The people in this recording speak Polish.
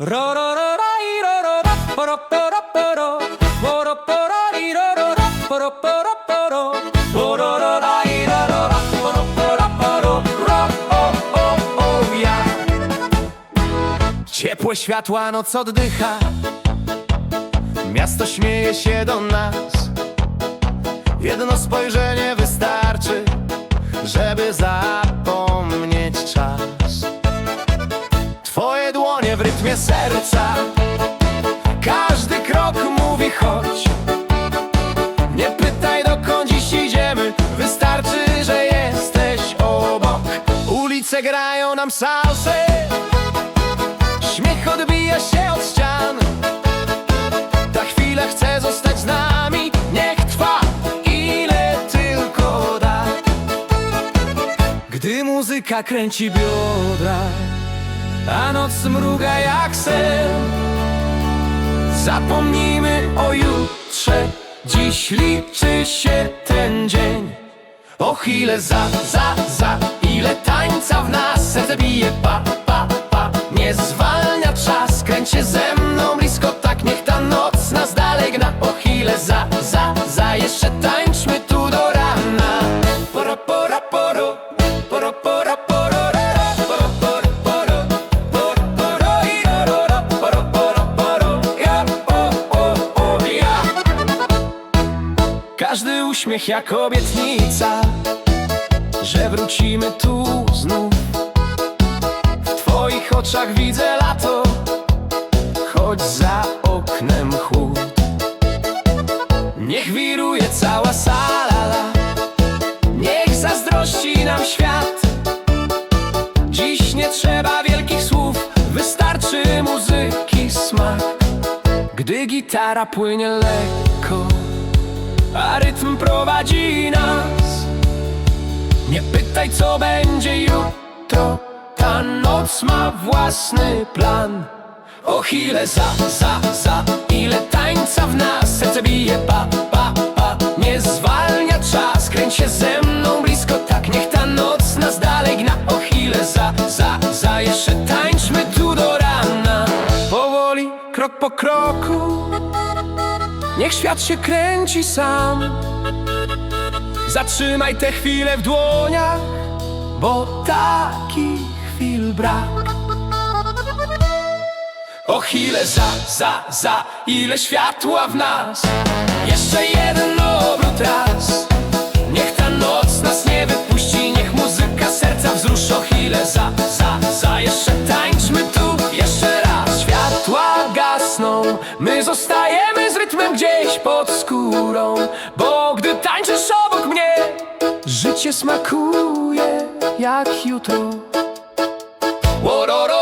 Ro ro ro ra i ro ro ro ro poro poro ro ra i ro ro ra poro poro poro ro o o o ja Ciepłe światła noc oddycha Miasto śmieje się do nas Jedno spojrzenie wystarczy Żeby zapomnieć serca. Każdy krok mówi chodź. Nie pytaj dokąd dziś idziemy. Wystarczy, że jesteś obok. Ulice grają nam salsę Śmiech odbija się od ścian. Ta chwila chce zostać z nami. Niech trwa ile tylko da. Gdy muzyka kręci biodra a noc mruga jak sen. Zapomnijmy o jutrze. Dziś liczy się ten dzień. Och ile za, za, za. Ile tańca w nas uśmiech jak obietnica, że wrócimy tu znów. W Twoich oczach widzę lato, choć za oknem chłód. Niech wiruje cała sala, niech zazdrości nam świat. Dziś nie trzeba wielkich słów, wystarczy muzyki smak. Gdy gitara płynie lekko a rytm prowadzi nas. Nie pytaj, co będzie jutro, ta noc ma własny plan. Och, ile za, za, za, ile tańca w nas, serce bije pa, pa, pa. Nie zwalnia czas, kręć się ze mną blisko, tak niech ta noc nas dalej gna. Och, ile za, za, za, jeszcze tańczmy tu do rana. Powoli, krok po kroku. Niech świat się kręci sam. Zatrzymaj te chwile w dłoniach Bo takich chwil brak. Och ile za, za, za Ile światła w nas. Jeszcze jeden obrót raz. Niech ta noc nas nie wypuści Niech muzyka serca wzruszy. Och ile za, zostajemy z rytmem gdzieś pod skórą Bo gdy tańczysz obok mnie Życie smakuje jak jutro. Łororo